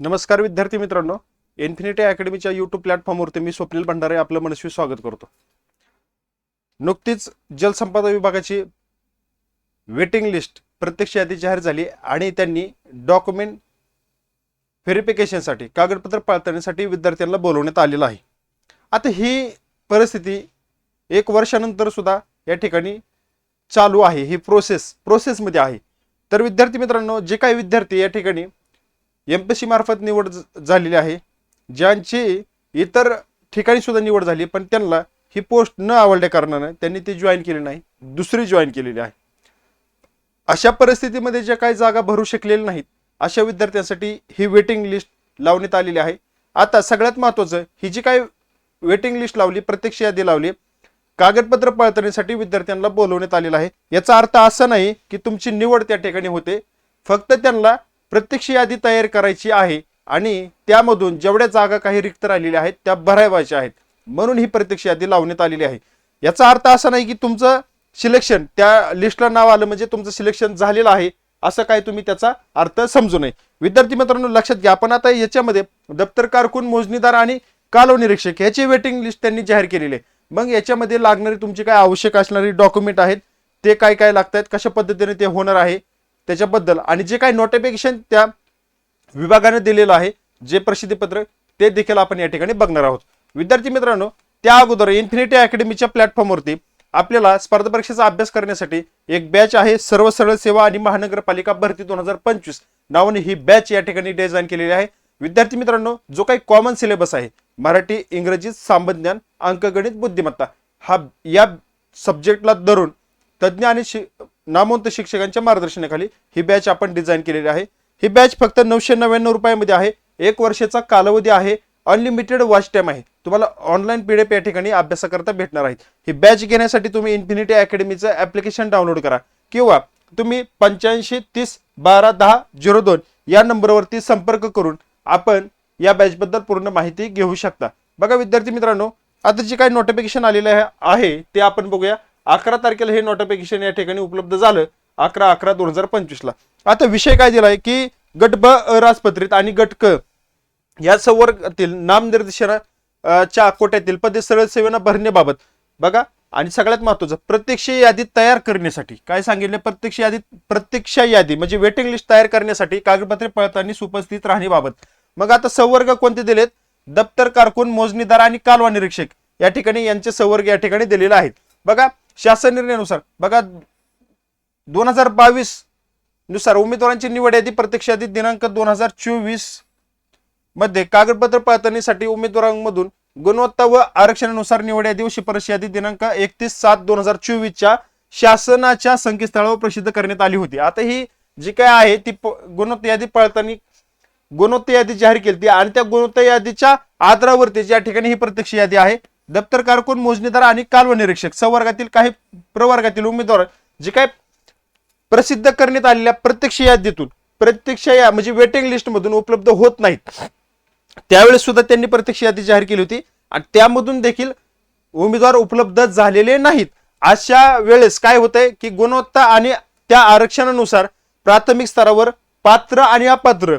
नमस्कार विद्यार्थी मित्रांनो. इन्फिनिटी अकॅडमीच्या यूट्यूब प्लॅटफॉर्मवरती मी स्वप्नील भंडारे आपलं मनस्वी स्वागत करतो. नुकतीच जलसंपदा विभागाची वेटिंग लिस्ट प्रत्यक्ष यादी जाहीर झाली आणि त्यांनी डॉक्युमेंट व्हेरिफिकेशनसाठी कागदपत्र पाळताण्यासाठी विद्यार्थ्यांना बोलवण्यात आलेलं आहे. आता ही परिस्थिती एक वर्षानंतर सुद्धा या ठिकाणी चालू आहे. ही प्रोसेस प्रोसेसमध्ये आहे. तर विद्यार्थी मित्रांनो जे काही विद्यार्थी या ठिकाणी एम पी सी मार्फत निवड झालेली आहे. ज्यांची इतर ठिकाणी सुद्धा निवड झाली पण त्यांना ही पोस्ट न आवडल्या कारणानं त्यांनी ती जॉईन केली नाही. दुसरी जॉईन केलेली आहे. अशा परिस्थितीमध्ये ज्या काही जागा भरू शकलेल्या नाहीत अशा विद्यार्थ्यांसाठी ही वेटिंग लिस्ट लावण्यात आलेली आहे. आता सगळ्यात महत्त्वाचं ही जी काही वेटिंग लिस्ट लावली प्रत्यक्ष यादी लावली कागदपत्र पडताळणीसाठी विद्यार्थ्यांना बोलवण्यात आलेलं आहे. याचा अर्थ असा नाही की तुमची निवड त्या ठिकाणी होते. फक्त त्यांना प्रत्यक्ष यादी तयार करायची आहे आणि त्यामधून जेवढ्या जागा काही रिक्त राहिलेल्या आहेत त्या भरावायच्या आहेत. म्हणून ही प्रत्यक्ष यादी लावण्यात आलेली आहे. याचा अर्थ असा नाही की तुमचं सिलेक्शन त्या लिस्टला नाव आलं म्हणजे तुमचं सिलेक्शन झालेलं आहे असं काय तुम्ही त्याचा अर्थ समजू नये. विद्यार्थी मित्रांनो लक्षात घ्या आपण आता याच्यामध्ये दप्तर कारकून मोजणीदार आणि कालव निरीक्षक याची वेटिंग लिस्ट त्यांनी जाहीर केलेली आहे. मग याच्यामध्ये लागणारी तुमची काय आवश्यक असणारी डॉक्युमेंट आहेत ते काय काय लागत आहेत कशा पद्धतीने ते होणार आहे त्याच्याबद्दल. आणि जे काही नोटिफिकेशन त्या विभागाने दिलेलं आहे जे प्रसिद्धीपत्र ते देखील आपण या ठिकाणी बघणार आहोत. विद्यार्थी मित्रांनो त्या अगोदर इन्फिनिटी अकॅडमीच्या प्लॅटफॉर्मवरती आपल्याला स्पर्धा परीक्षेचा अभ्यास करण्यासाठी एक बॅच आहे सर्व सरळ सेवा आणि महानगरपालिका भरती दोन हजार पंचवीस नावाने ही बॅच या ठिकाणी डिझाईन केलेली आहे. विद्यार्थी मित्रांनो जो काही कॉमन सिलेबस आहे मराठी इंग्रजी सामान्यज्ञान अंकगणित बुद्धिमत्ता हा या सब्जेक्टला धरून तज्ज्ञ आणि शि नामवंत शिक्षकांच्या मार्गदर्शनाखाली ही बॅच आपण डिझाईन केलेली आहे. ही बॅच फक्त नऊशे नव्याण्णव रुपयामध्ये आहे. एक वर्षाचा कालावधी आहे. अनलिमिटेड वॉच टाईम आहे. तुम्हाला ऑनलाईन पीडीएफ या ठिकाणी अभ्यासाकरता भेटणार आहेत. ही बॅच घेण्यासाठी तुम्ही इन्फिनिटी अकॅडमीचं ॲप्लिकेशन डाउनलोड करा. किंवा तुम्ही पंच्याऐंशी तीस बारा दहा झिरो दोन या नंबरवरती संपर्क करून आपण या बॅचबद्दल पूर्ण माहिती घेऊ शकता. बघा विद्यार्थी मित्रांनो आता जे काही नोटिफिकेशन आलेलं आहे ते आपण बघूया. अकरा तारखेला हे नोटिफिकेशन या ठिकाणी उपलब्ध झालं. अकरा अकरा दोन हजार पंचवीसला आता विषय काय दिलाय की गट ब राजपत्रित आणि गट क या संवर्गातील नामनिर्देशना च्या कोट्यातील पदे सरळ सेवेना भरण्याबाबत. बघा आणि सगळ्यात महत्वाचं प्रत्यक्ष यादी तयार करण्यासाठी. काय सांगितलं प्रत्यक्ष यादी प्रत्यक्ष यादी म्हणजे वेटिंग लिस्ट तयार करण्यासाठी कागदपत्रे पळताना उपस्थित राहण्याबाबत. मग आता संवर्ग कोणते दिलेत? दप्तर कारकून मोजणीदार आणि कालवा निरीक्षक या ठिकाणी यांचे संवर्ग या ठिकाणी दिलेले आहेत. बघा शासन निर्णयानुसार. बघा दोन हजार बावीसनुसार उमेदवारांची निवड यादी प्रत्यक्ष यादी दिनांक दोन हजार चोवीसमध्ये कागदपत्र पडताळणीसाठी उमेदवारांमधून गुणवत्ता व आरक्षणानुसार निवड यादी व शिफारस यादी दिनांक एकतीस सात दोन हजार चोवीसच्या शासनाच्या संकेतस्थळावर प्रसिद्ध करण्यात आली होती. आता ही जी काय आहे ती प- गुणवत्ता यादी पडताळणी गुणवत्ता यादी जाहीर केली आणि त्या गुणवत्ता यादीच्या आधारावरती ज्या ठिकाणी ही प्रत्यक्ष यादी आहे दप्तर कारकून मोजणीदार आणि कालव निरीक्षक संवर्गातील काही प्रवर्गातील उमेदवार जे काय प्रसिद्ध करण्यात आलेल्या प्रत्यक्ष यादीतून प्रत्यक्ष या म्हणजे वेटिंग लिस्ट मधून उपलब्ध होत नाहीत. त्यावेळेस सुद्धा त्यांनी प्रत्यक्ष यादी जाहीर केली होती आणि त्यामधून देखील उमेदवार उपलब्ध झालेले नाहीत. अशा वेळेस काय होतंय की गुणवत्ता आणि त्या आरक्षणानुसार प्राथमिक स्तरावर पात्र आणि अपात्र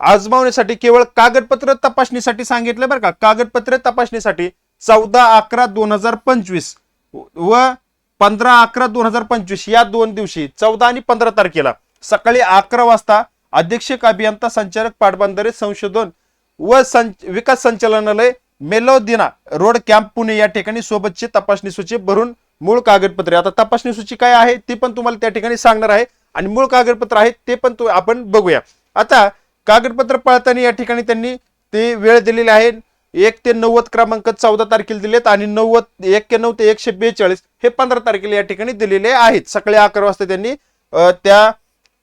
आजमावण्यासाठी केवळ कागदपत्र तपासणीसाठी सांगितलं बरं का? कागदपत्र तपासणीसाठी चौदा अकरा दोन हजार पंचवीस व पंधरा अकरा दोन हजार पंचवीस या दोन दिवशी चौदा आणि पंधरा तारखेला सकाळी अकरा वाजता अधीक्षक अभियंता संचालक पाटबंधारे संशोधन व संच विकास संचालनालय मेलोदिना रोड कॅम्प पुणे या ठिकाणी सोबतची तपासणी सूची भरून मूळ कागदपत्रे. आता तपासणी सूची काय आहे ती पण तुम्हाला त्या ठिकाणी सांगणार आहे आणि मूळ कागदपत्र आहे ते पण आपण बघूया. आता कागदपत्र पळताना या ठिकाणी त्यांनी ते वेळ दिलेली आहे. एक ते नव्वद क्रमांक चौदा तारखेला दिलेत आणि नव्वद एक्क्याण्णव ते एकशे बेचाळीस हे पंधरा तारखेला या ठिकाणी दिलेले आहेत. सकाळी अकरा वाजता त्यांनी त्या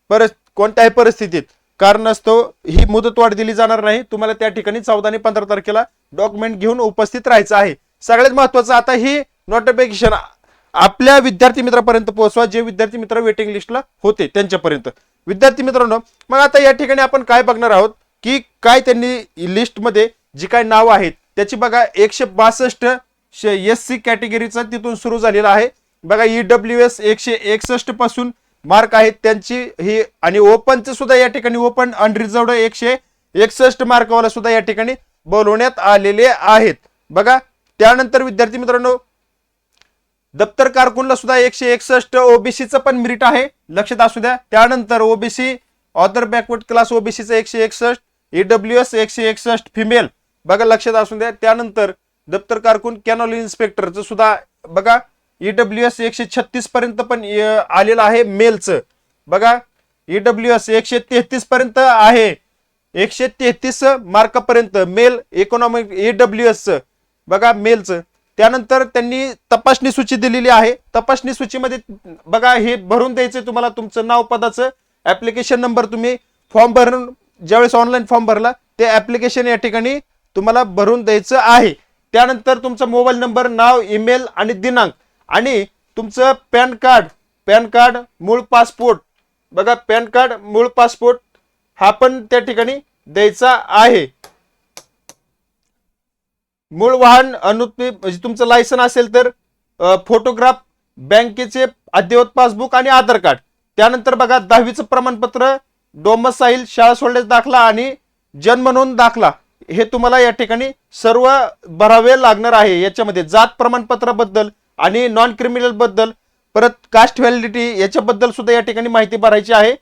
परस कोणत्याही परिस्थितीत कारणास्तव ही मुदतवाढ दिली जाणार नाही. तुम्हाला त्या ठिकाणी चौदा आणि पंधरा तारखेला डॉक्युमेंट घेऊन उपस्थित राहायचं आहे. सगळ्यात महत्वाचं आता ही नोटिफिकेशन आपल्या विद्यार्थी मित्रापर्यंत पोहोचवा जे विद्यार्थी मित्र वेटिंग लिस्टला होते त्यांच्यापर्यंत. विद्यार्थी मित्रांनो मग आता या ठिकाणी आपण काय बघणार आहोत की काय त्यांनी लिस्टमध्ये जी काय नावं आहेत त्याची बघा एकशे बासष्ट एस सी कॅटेगरीचा तिथून सुरू झालेला आहे. बघा ई डब्ल्यू एस एकशे एकसष्टपासून मार्क आहेत त्यांची ही आणि ओपनचं सुद्धा या ठिकाणी ओपन अनरिझर्व एकशे एकसष्ट मार्कवाला सुद्धा या ठिकाणी बोलवण्यात आलेले आहेत. बघा त्यानंतर विद्यार्थी मित्रांनो दप्तर कारकुनला सुद्धा एकशे एकसष्ट ओबीसीचं पण मेरिट आहे. लक्षात असू द्या त्यानंतर ओबीसी ऑदर बॅकवर्ड क्लास ओबीसीचं एकशे एकसष्ट ईडब्ल्यू एस एकशे एकसष्ट फिमेल बघा लक्षात असू द्या. त्यानंतर दप्तर कारकून कॅनॉल इन्स्पेक्टरचं सुद्धा बघा ईडब्ल्यू एस एकशे छत्तीस पर्यंत पण आलेलं आहे मेलचं. बघा ईडब्ल्यू एस एकशे तेहतीस पर्यंत आहे. एकशे तेहतीस मार्कापर्यंत male economic E W S बघा मेलचं. त्यानंतर त्यांनी तपासणी सूची दिलेली आहे. तपासणी सूचीमध्ये बघा हे भरून द्यायचं तुम्हाला तुमचं नाव पदाचं. ऍप्लिकेशन नंबर तुम्ही फॉर्म भरून ज्यावेळेस ऑनलाईन फॉर्म भरला ते ऍप्लिकेशन या ठिकाणी तुम्हाला भरून द्यायचं आहे. त्यानंतर तुमचा मोबाईल नंबर नाव ईमेल आणि दिनांक. आणि तुमचं पॅन कार्ड पॅन कार्ड मूळ पासपोर्ट. बघा पॅन कार्ड मूळ पासपोर्ट हा पण त्या ठिकाणी द्यायचा आहे. मूळ वाहन अनुपी म्हणजे तुमचं लायसन असेल तर फोटोग्राफ बँकेचे अद्ययावत पासबुक आणि आधार कार्ड. त्यानंतर बघा दहावीचं प्रमाणपत्र डोमसाईल शाळा सोडण्याचा दाखला आणि जन्म नोंद दाखला. हे तुम्हाला या ठिकाणी सर्व भरावे लागणार आहे. याच्यामध्ये जात प्रमाणपत्राबद्दल आणि नॉन क्रिमिनलबद्दल परत कास्ट व्हॅलिडिटी याच्याबद्दल सुद्धा या ठिकाणी माहिती भरायची आहे.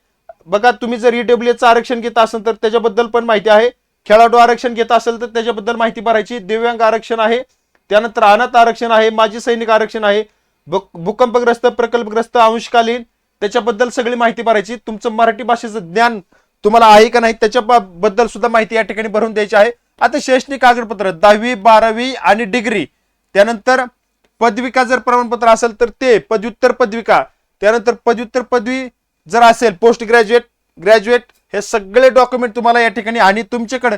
बघा तुम्ही जर ईडब्ल्यूचं आरक्षण घेत असाल तर त्याच्याबद्दल पण माहिती आहे. खेळाडू आरक्षण घेत असेल तर त्याच्याबद्दल माहिती भरायची. दिव्यांग आरक्षण आहे. त्यानंतर अनाथ आरक्षण आहे. माजी सैनिक आरक्षण आहे. भूकंपग्रस्त प्रकल्पग्रस्त अंशकालीन त्याच्याबद्दल सगळी माहिती भरायची. तुमचं मराठी भाषेचं ज्ञान तुम्हाला आहे का नाही त्याच्या सुद्धा माहिती या ठिकाणी भरून द्यायची आहे. आता शैक्षणिक कागदपत्र दहावी बारावी आणि डिग्री. त्यानंतर पदविका जर प्रमाणपत्र असेल तर ते पदव्युत्तर पदविका. त्यानंतर पदव्युत्तर पदवी जर असेल पोस्ट ग्रॅज्युएट ग्रॅज्युएट हे सगळे डॉक्युमेंट तुम्हाला या ठिकाणी आणि तुमच्याकडे.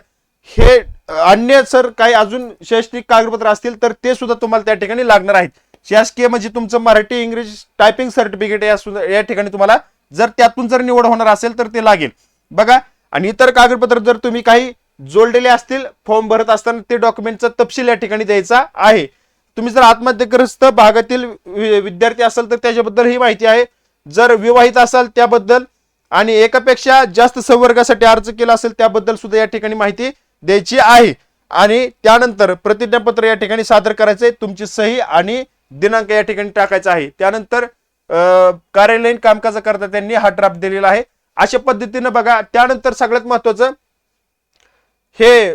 हे अन्य सर काही अजून शैक्षणिक कागदपत्र असतील तर ते सुद्धा तुम्हाला त्या ठिकाणी लागणार आहेत. शासकीय म्हणजे तुमचं मराठी इंग्रजी टायपिंग सर्टिफिकेट या सुद्धा या ठिकाणी तुम्हाला जर त्यातून जर निवड होणार असेल तर ते लागेल. बघा. आणि इतर कागदपत्र जर तुम्ही काही जोडलेले असतील फॉर्म भरत असताना ते डॉक्युमेंटचा तपशील या ठिकाणी द्यायचा आहे. तुम्ही जर आत्महत्यग्रस्त भागातील वि- विद्यार्थी असाल तर त्याच्याबद्दल ही माहिती आहे. जर विवाहित असाल त्याबद्दल आणि एकापेक्षा जास्त संवर्गासाठी अर्ज केला असेल त्याबद्दल सुद्धा या ठिकाणी माहिती द्यायची आहे. आणि त्यानंतर प्रतिज्ञापत्र या ठिकाणी सादर करायचं आहे तुमची सही आणि दिनांक या ठिकाणी टाकायचा आहे. त्यानंतर कार्यालयीन कार्यालयीन कामकाजाकरता त्यांनी हा ड्राफ्ट दिलेला आहे. अशा पद्धतीनं बघा त्यानंतर सगळ्यात महत्वाचं हे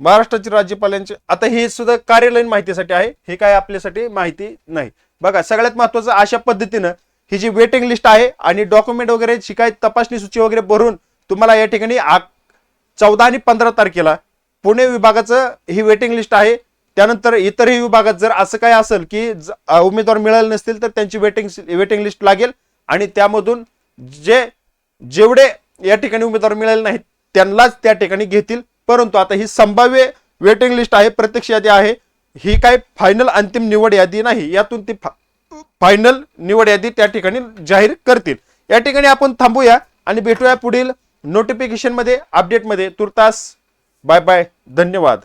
महाराष्ट्राचे राज्यपाल यांचे आता हे सुद्धा कार्यालयीन माहितीसाठी आहे हे काय आपल्यासाठी माहिती नाही. बघा सगळ्यात महत्वाचं अशा पद्धतीनं ही जी वेटिंग लिस्ट आहे आणि डॉक्युमेंट वगैरे शिकायत तपासणी सूची वगैरे भरून तुम्हाला या ठिकाणी चौदा आणि पंधरा तारखेला पुणे विभागाचं ही वेटिंग लिस्ट आहे. त्यानंतर इतरही विभागात जर असं काय असेल की ज- उमेदवार मिळाले नसतील तर त्यांची वेटिंग वेटिंग लिस्ट लागेल. आणि त्यामधून जे जेवढे या ठिकाणी उमेदवार मिळाले नाहीत त्यांनाच त्या ठिकाणी घेतील. परंतु आता ही संभाव्य वेटिंग लिस्ट आहे प्रत्यक्ष यादी आहे. ही काय फायनल अंतिम निवड यादी नाही. यातून ती फायनल निवड यादी त्या ठिकाणी जाहीर करतील. या ठिकाणी आपण थांबूया आणि भेटूया पुढील नोटिफिकेशनमध्ये अपडेटमध्ये तुर्तास बाय बाय धन्यवाद.